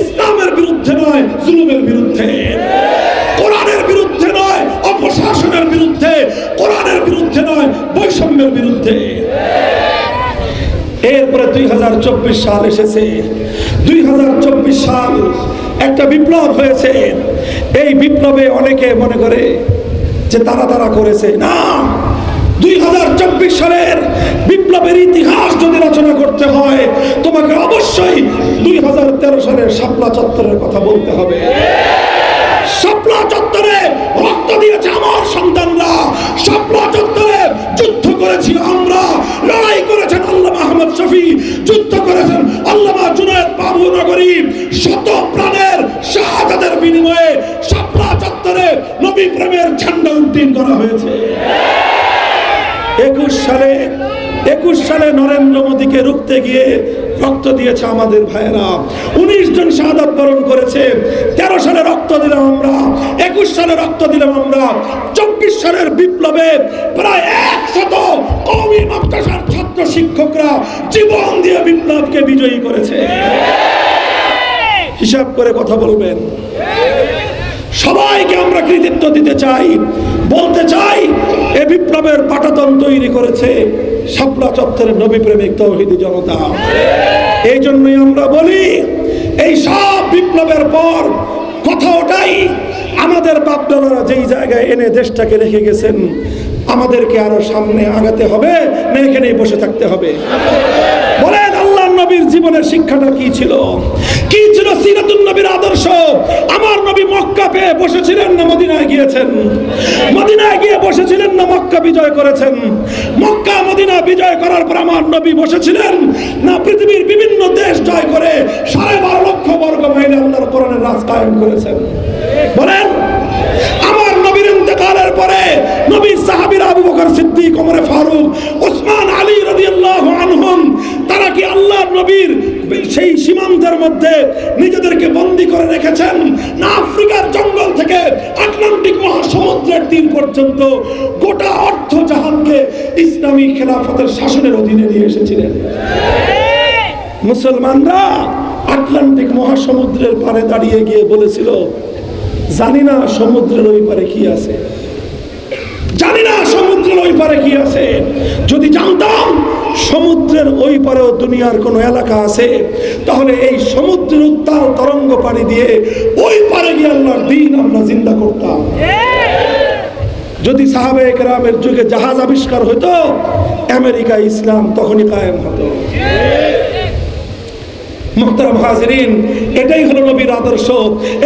ইসলামের বিরুদ্ধে নয়, জুলুমের বিরুদ্ধে। কোরআনের বিরুদ্ধে নয়, অপশাসনের বিরুদ্ধে। কোরআনের বিরুদ্ধে নয়, বৈষম্যের বিরুদ্ধে। এরপরে দুই হাজার চব্বিশ সাল এসেছে। দুই হাজার চব্বিশ সাল একটা বিপ্লব হয়েছে। এই বিপ্লবে অনেকে মনে করে যে তারা তারা করেছে। না, দুই হাজার চব্বিশ সালের বিপ্লবের ইতিহাস যদি রচনা করতে হয়, তোমাকে অবশ্যই দুই হাজার তেরো সালের শাপলা চত্বরের কথা বলতে হবে। শাপলা চত্বরে রক্ত দিয়েছে আমার সন্তানরা। শাপলা চত্বরে যুদ্ধ করেছি আমরা। লড়াই করেছেন আল্লাহ আহমদ শফি। যুদ্ধ করেছেন আল্লামা জুনায়দ বাবু নগরী। শত প্রাণের শাহাদাতের বিনিময়ে শাপলা চত্বরে নবী প্রেমের ঝান্ডা উড্ডীন করা হয়েছে। একুশ সালে একুশ সালে নরেন্দ্র মোদীকে রুখতে গিয়ে রক্ত দিয়েছে আমাদের ভাইয়েরা। উনিশ জন শাহাদাত বরণ করেছে, তেরো সালে রক্ত দিলাম আমরা, একুশ সালে রক্ত দিলাম আমরা, চব্বিশ সালের বিপ্লবে প্রায় একশত কমি মাদ্রাসার ছাত্র শিক্ষকরা জীবন দিয়ে বিপ্লবকে বিজয়ী করেছে। হিসাব করে কথা বলবেন। সবাইকে আমরা কৃতিত্ব দিতে চাই। বলতে চাই, এ বিপ্লবের পাটাতন তৈরি করেছে শাপলা চত্বরের নবী প্রেমিক তৌহিদি জনতা। এই জন্যই আমরা বলি, এই সব বিপ্লবের পর কথা ওটাই, আমাদের বাপদাদারা যেই জায়গায় এনে দেশটাকে রেখে গেছেন, আমাদেরকে আরও সামনে আগাতে হবে, না এখানেই বসে থাকতে হবে। বলেন আল্লাহ নবীর জীবনের শিক্ষাটা কি ছিল? কি ছিল সিরাতুল নবীর আদর্শ? মক্কা পেয়ে বসেছিলেন না মদিনায় গিয়েছেন? মদিনায় গিয়ে বসেছিলেন না মক্কা বিজয় করেছেন? মক্কা, মদিনা বিজয় করার পর আমার নবী বসেছিলেন না পৃথিবীর বিভিন্ন দেশ জয় করে সাড়ে বারো লক্ষ বর্গ মাইলে আল্লাহর কোরআনের রাজ কায়েম করেছেন। বলেন, আমার নবীর ইন্তেকালের পরে নবী সাহাবীর আবু বকর সিদ্দিক, ওমর ফারুক, ওসমান আলী রাদিয়াল্লাহু আনহুম তারা কি আল্লাহর নবীর সেই সীমান্তের মধ্যে নিজেদেরকে বন্দী করে রেখেছেন। না আফ্রিকার জঙ্গল থেকে আটলান্টিক মহাসমুদ্রের তীর পর্যন্ত গোটা অর্থ জাহানকে ইসলামী খেলাফতের শাসনের অধীনে নিয়ে এসেছিলেন। মুসলমানরা আটলান্টিক মহাসমুদ্রের পারে দাঁড়িয়ে গিয়ে বলেছিল, জানি না সমুদ্রের ওই পারে কি আছে। জানি না সমুদ্রের ওই পারে কি আছে। যদি জানতাম সমুদ্রের ওই পারেও দুনিয়ার কোনো এলাকা আছে, তাহলে এই সমুদ্রের উত্তাল তরঙ্গ পাড়ি দিয়ে ওই পারে গিয়ে আল্লাহর দিন আমরা জিন্দা করতাম। যদি সাহাবে একরামের যুগে জাহাজ আবিষ্কার হতো আমেরিকা ইসলাম তখনই কায়েম হতো। মোহতারাম হাজরিন, এটাই হলো নবীর আদর্শ,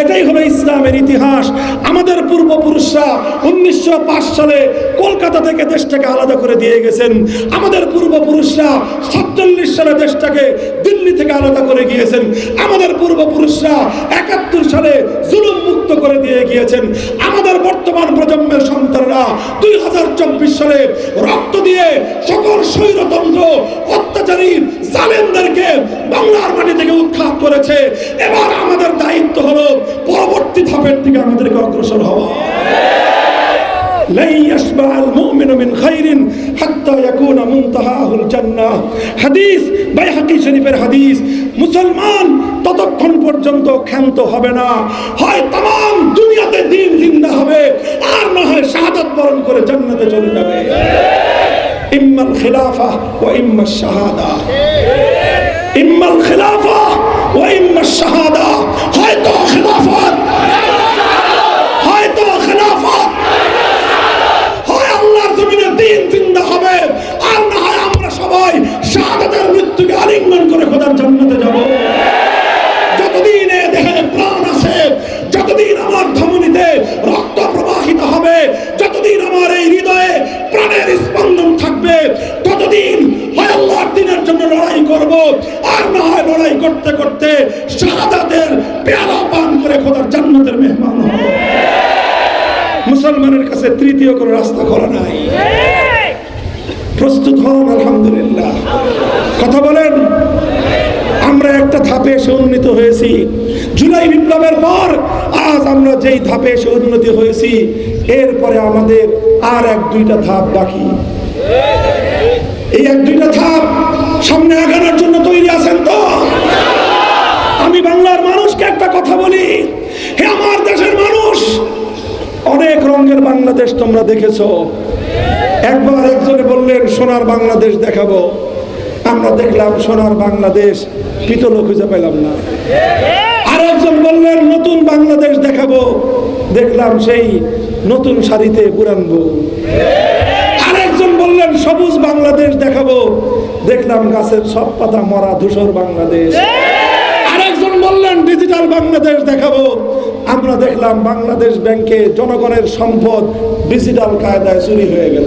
এটাই হলো ইসলামের ইতিহাস। আমাদের পূর্বপুরুষরা উনিশশো পাঁচ সালে কলকাতা থেকে দেশটাকে আলাদা করে দিয়ে গেছেন। আমাদের পূর্বপুরুষরা সাতচল্লিশ সালে দেশটাকে দিল্লি থেকে আলাদা করে গিয়েছেন। আমাদের পূর্বপুরুষরা একাত্তর সালে জুলুম মুক্ত করে দিয়ে গিয়েছেন। আমাদের বর্তমান প্রজন্মের সন্তানরা দুই হাজার চব্বিশ সালে রক্ত দিয়ে সকল স্বৈরতন্ত্র, অত্যাচারী জালেমদেরকে বাংলার মাটি থেকে উৎখাত করেছে। এবার আমাদের দায়িত্ব হলো পরবর্তী ধাপের দিকে আমাদেরকে অগ্রসর হওয়া। লাই ইয়াশবা আল মুমিনু মিন খাইরিন হাত্তা ইয়াকুনা মুনতাহাহুল জান্নাহ হাদিস বাইহাকি শরীফের হাদিস, মুসলমান ততক্ষণ পর্যন্ত ক্ষান্ত হবে না। হয় तमाम দুনিয়াতে দিন জিন্দা হবে, আর না হয় শাহাদাত বরণ করে জান্নাতে চলে যাবে। ইম্মাল খিলাফা ও ইম্মাল শাহাদা। ইম্মাল খিলাফা ও ইম্মাল শাহাদা। হয়তো খিলাফত হয়তো খিলাফত করে জান্নাতে যাব। যতদিন এ দেহে প্রাণ আছে যতদিন আমার ধমনীতে রক্ত প্রবাহিত হবে যতদিন আমার এই হৃদয়ে প্রাণের স্পন্দন থাকবে ততদিন হয় আল্লাহর দিনের জন্য লড়াই করব। আর না হয় লড়াই করতে করতে শাহাদাতের পেয়ালা পান করে খোদার জান্নাতের মেহমান হব। মুসলমানের কাছে তৃতীয় কোনো রাস্তা খোলা নাই। প্রস্তুত হন আলহামদুলিল্লাহ। কথা আমরা একটা ধাপে এসে উন্নীত হয়েছি। জুলাই বিপ্লবের পর আজ আমরা যেই ধাপে এসে উন্নতি হয়েছি, এরপরে আমাদের আর এক দুইটা ধাপ বাকি। এই এক দুইটা ধাপ সামনে আগানোর জন্য তৈরি আছেন তো? আমি বাংলার মানুষকে একটা কথা বলি, হে আমার দেশের মানুষ, অনেক রঙের বাংলাদেশ তোমরা দেখেছ। একবার একজনে বললেন, সোনার বাংলাদেশ দেখাবো। আমরা দেখলাম সোনার বাংলাদেশ পিতল খুঁজে পেলাম না। আরেকজন বললেন, নতুন বাংলাদেশ দেখাবো। দেখলাম সেই নতুন শাড়িতে পুরান বউ। আরেকজন বললেন, সবুজ বাংলাদেশ দেখাবো। দেখলাম গাছের সব পাতা মরা ধূসর বাংলাদেশ। আরেকজন বললেন, ডিজিটাল বাংলাদেশ দেখাবো। আমরা দেখলাম বাংলাদেশ ব্যাংকে জনগণের সম্পদ ডিজিটাল কায়দায় চুরি হয়ে গেল।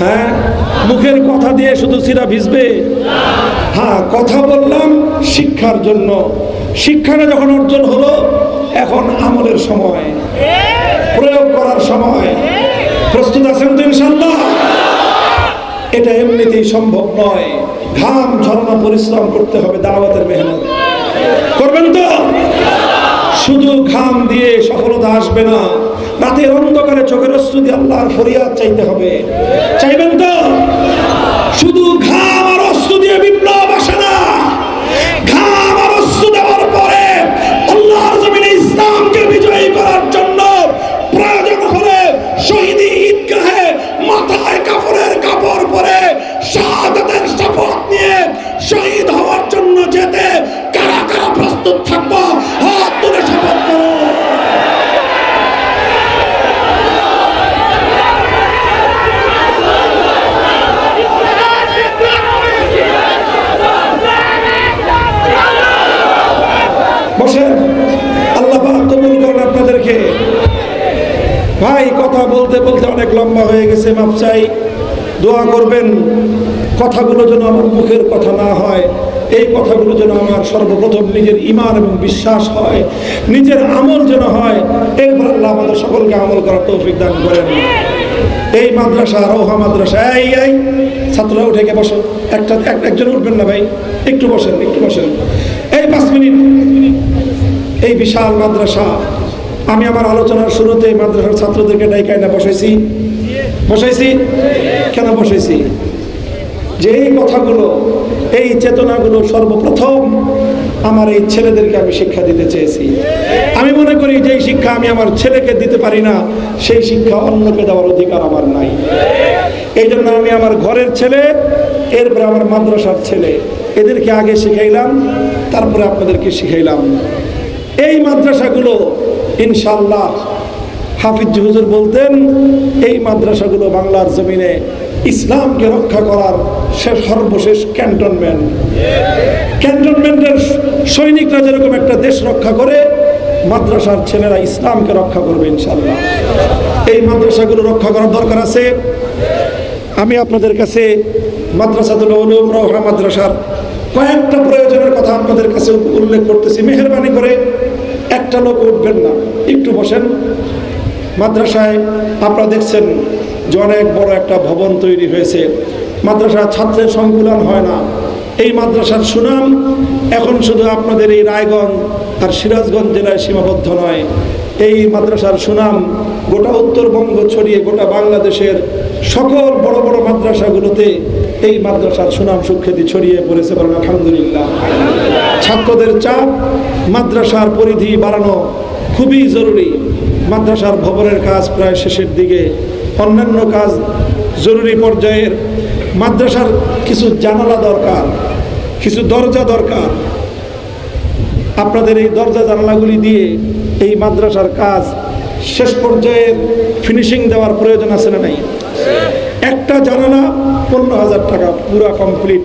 হ্যাঁ? মুখের কথা দিয়ে শুধু সিরা ভিজবে? হ্যাঁ কথা বললাম শিক্ষার জন্য। শিক্ষাটা যখন অর্জন হলো, এখন আমলের সময়। প্রয়োগ করার সময়। প্রস্তুত আছেন তো ইনশাল্লাহ এটা এমনিতেই সম্ভব নয়। ঘাম ঝরানো পরিশ্রম করতে হবে দাওয়াতের মেহনত। করবেন তো? শুধু ঘাম দিয়ে সফলতা আসবে না। রাতের অন্ধকারে চোখের অশ্রু দিয়ে আল্লাহর ফরিয়াদ চাইতে হবে। চাইবেন তো? শুধু ঘাম বলতে বলতে অনেক লম্বা হয়ে গেছে মাপ চাই। দোয়া করবেন, কথাগুলো যেন আমার মুখের কথা না হয়। এই কথাগুলো যেন আমার সর্বপ্রথম নিজের ইমান এবং বিশ্বাস হয়, নিজের আমল যেন হয়। এরপর আল্লাহ আমাদের সকলকে আমল করার তৌফিক দান করেন। এই মাদ্রাসা, রৌহা মাদ্রাসা, এই এই, ছাত্ররা উঠে গিয়ে বসো। একটা একজন উঠবেন না ভাই? একটু বসেন একটু বসেন। এই পাঁচ মিনিট। এই বিশাল মাদ্রাসা আমি আমার আলোচনার শুরুতে মাদ্রাসার ছাত্রদেরকে ডাইকায় না বসাইছি। বসাইছি? কেন বসাইছি? যে এই কথাগুলো, এই চেতনাগুলো সর্বপ্রথম আমার এই ছেলেদেরকে আমি শিক্ষা দিতে চেয়েছি। আমি মনে করি যে এই শিক্ষা আমি আমার ছেলেকে দিতে পারি না, সেই শিক্ষা অন্যকে দেওয়ার অধিকার আমার নাই। এই জন্য আমি আমার ঘরের ছেলে, এরপরে আমার মাদ্রাসার ছেলে। এদেরকে আগে শিখাইলাম, তারপরে আপনাদেরকে শিখাইলাম। এই মাদ্রাসাগুলো ইনশাল্লাহ হাফিজ হুজুর বলতেন, এই মাদ্রাসাগুলো বাংলার জমিনে ইসলামকে রক্ষা করার শেষ সর্বশেষ ক্যান্টনমেন্ট। ক্যান্টনমেন্টের সৈনিকরা যেরকম একটা দেশ রক্ষা করে, মাদ্রাসার ছেলেরা ইসলামকে রক্ষা করবে ইনশাল্লাহ এই মাদ্রাসাগুলো রক্ষা করার দরকার আছে। আমি আপনাদের কাছে মাদ্রাসাতুল উলুম মাদ্রাসার কয়েকটা প্রয়োজনের কথা আপনাদের কাছে উল্লেখ করতেছি। মেহরবানি করে একটা লোক উঠবেন না। একটু বসেন। মাদ্রাসায় আপনারা দেখছেন যে অনেক বড় একটা ভবন তৈরি হয়েছে। মাদ্রাসার ছাত্রের সংকুলন হয় না। এই মাদ্রাসার সুনাম এখন শুধু আপনাদের এই রায়গঞ্জ আর সিরাজগঞ্জ জেলায় সীমাবদ্ধ নয়। এই মাদ্রাসার সুনাম গোটা উত্তরবঙ্গ ছড়িয়ে গোটা বাংলাদেশের সকল বড় বড় মাদ্রাসাগুলোতে এই মাদ্রাসার সুনাম সুখ্যাতি ছড়িয়ে পড়েছে বলেন আলহামদুলিল্লাহ। ছাত্রদের চাপ, মাদ্রাসার পরিধি বাড়ানো খুবই জরুরি। মাদ্রাসার ভবনের কাজ প্রায় শেষের দিকে। অন্যান্য কাজ জরুরি পর্যায়ের। মাদ্রাসার কিছু জানালা দরকার, কিছু দরজা দরকার। আপনাদের এই দরজা জানালাগুলি দিয়ে এই মাদ্রাসার কাজ শেষ পর্যায়ের ফিনিশিং দেওয়ার প্রয়োজন আছে না নাই? একটা জানালা পনেরো হাজার টাকা, পুরা কমপ্লিট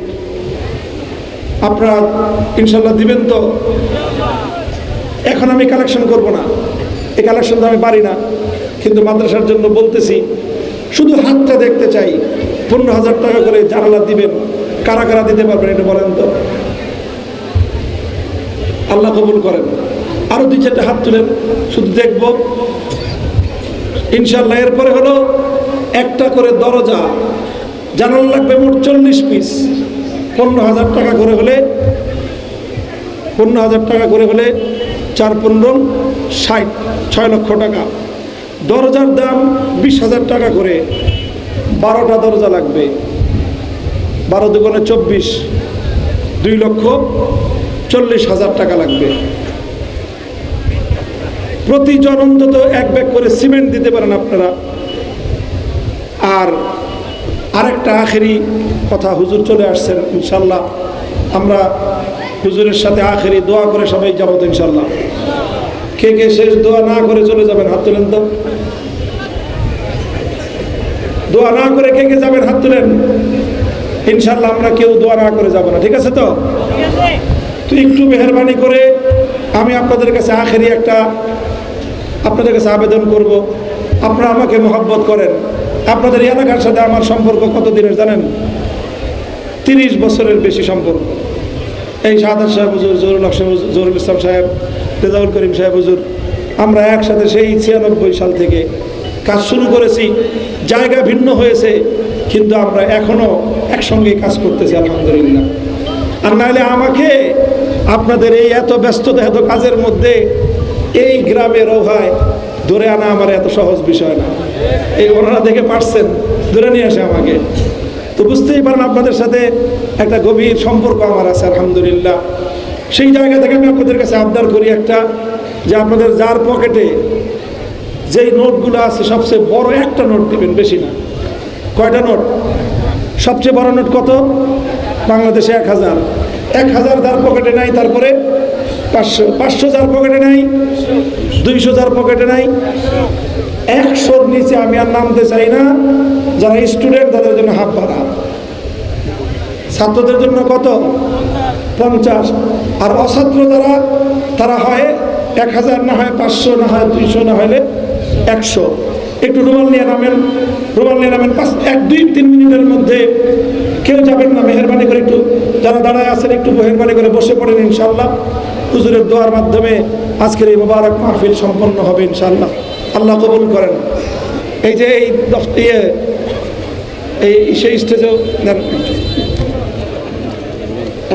আপনারা ইনশাল্লাহ দিবেন তো? এখন আমি কালেকশন করব না। এই কালেকশন তো আমি পারি না। কিন্তু মাদ্রাসার জন্য বলতেছি, শুধু হাতটা দেখতে চাই। পনেরো হাজার টাকা করে জানালা দিবেন। কারা কারা দিতে পারবেন এটা বলেন তো? আল্লাহ কবুল করেন। আরও দুই চারটে হাত তুলেন, শুধু দেখব। ইনশাল্লাহ এরপরে হলো একটা করে দরজা, জানালা লাগবে মোট চল্লিশ পিস। পনেরো হাজার টাকা করে হলে, পনেরো হাজার টাকা করে হলে চার পনেরো, ষাট, ছয় লক্ষ টাকা। দরজার দাম বিশ হাজার টাকা করে, বারোটা দরজা লাগবে। বারো দুগুণে চব্বিশ, দুই লক্ষ চল্লিশ হাজার টাকা লাগবে। প্রতিজন অন্তত এক ব্যাগ করে সিমেন্ট দিতে পারেন আপনারা। আর আরেকটা আখেরি কথা, হুজুর চলে আসছেন, ইনশাল্লাহ। আমরা হুজুরের সাথে আখেরি দোয়া করে সবাই যাব তো, ইনশাল্লাহ। কে কে শেষ দোয়া না করে চলে যাবেন, হাত তুলেন তো। দোয়া না করে কে কে যাবেন, হাত তুলেন। ইনশাল্লাহ আমরা কেউ দোয়া না করে যাব না, ঠিক আছে তো? তো একটু মেহরবানি করে আমি আপনাদের কাছে আখেরি একটা আপনাদের কাছে আবেদন করব। আপনারা আমাকে মহব্বত করেন। আপনাদের এলাকার সাথে আমার সম্পর্ক কত দিনের জানেন? তিরিশ বছরের বেশি সম্পর্ক। এই সাদাত সাহেব হুজুর, জহুরুল হক ইসলাম সাহেব, রেজাউল করিম সাহেব হুজুর, আমরা একসাথে সেই ছিয়ানব্বই সাল থেকে কাজ শুরু করেছি। জায়গা ভিন্ন হয়েছে, কিন্তু আমরা এখনও একসঙ্গে কাজ করতেছি, আলহামদুলিল্লাহ। আর নাহলে আমাকে আপনাদের এই এত ব্যস্ততা এত কাজের মধ্যে এই গ্রামের ওহায় ধরে আনা আমার এত সহজ বিষয় না। এই ওনারা দেখে পারছেন, ধরে নিয়ে আসে আমাকে। তো বুঝতেই পারেন আপনাদের সাথে একটা গভীর সম্পর্ক আমার আছে, আলহামদুলিল্লাহ। সেই জায়গা থেকে আমি আপনাদের কাছে আবদার করি একটা, যে আপনাদের যার পকেটে যেই নোটগুলো আছে, সবচেয়ে বড় একটা নোট দিবেন, বেশি না। কয়টা নোট? সবচেয়ে বড় নোট কত? বাংলাদেশে এক হাজার। এক হাজার যার পকেটে নাই, তারপরে পাঁচশো। পাঁচশো যার পকেটে নাই দুইশো যার পকেটে নাই। একশোর নিচে আমি আর নামতে চাই না। যারা স্টুডেন্ট তাদের জন্য হাফ ভাড়া। ছাত্রদের জন্য কত? পঞ্চাশ। আর অছাত্র যারা, তারা হয় এক হাজার না হয় পাঁচশো, না হয় দুইশো, না হলে একশো। একটু রুমাল নিয়ে নামেন রুমাল নিয়ে নামেন। পাঁচ এক, দুই, তিন মিনিটের মধ্যে কেউ যাবেন না, মেহরবানি করে একটু, যারা দাঁড়ায় আছেন একটু মেহরবানি করে বসে পড়েন ইনশাল্লাহ হুজুরের দোয়ার মাধ্যমে আজকের এই মোবারক মাহফিল সম্পন্ন হবে ইনশাল্লাহ আল্লাহ কবুল করেন। এই যে এই ইয়ে এই সেই স্টেজেও নেন।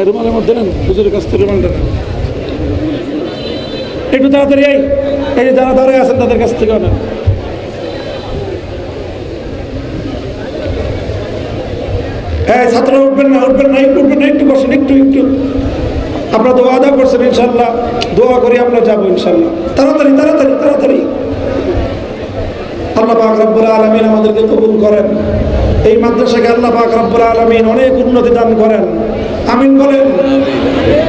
রুমালের মধ্যে নেন, হুজুরের কাছ থেকে রুমালটা নেন। একটু তাড়াতাড়ি এই এই যারা দাঁড়ায় আছেন তাদের কাছ থেকে নেন। হ্যাঁ ছাত্ররা উঠবেন না উঠবেন না, একটু উঠবেন না, একটু বসেন, একটু একটু। আপনারা তো ওয়াদা করছেন ইনশাল্লাহ দোয়া করি আমরা যাব ইনশাল্লাহ তাড়াতাড়ি তাড়াতাড়ি তাড়াতাড়ি। আল্লাহ পাক রব্বুল আলমিন আমাদেরকে কবুল করেন। এই মাদ্রাসাকে আল্লাহ পাক রব্বুল আলমিন অনেক উন্নতি দান করেন। আমিন বলেন।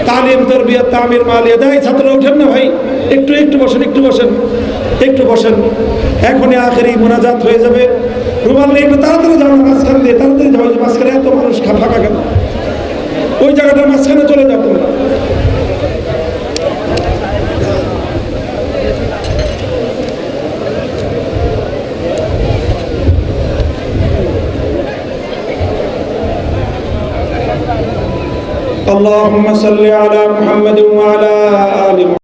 তালিম, তরবিয়ত, তামির, মালিয়া দেয় ছাত্ররা উঠেন না ভাই, একটু একটু বসেন একটু বসেন একটু বসেন। এখনই আখেরি মোনাজাত হয়ে যাবে। রুমাল নিয়ে একটু তাড়াতাড়ি যাও না মাঝখান দিয়ে তাড়াতাড়ি যাও ওই যে মাঝখানে এত মানুষ খা- ফাঁকা কেন ওই জায়গাটার মাঝখানে চলে যাও তোমরা اللهم صل على محمد وعلى آل محمد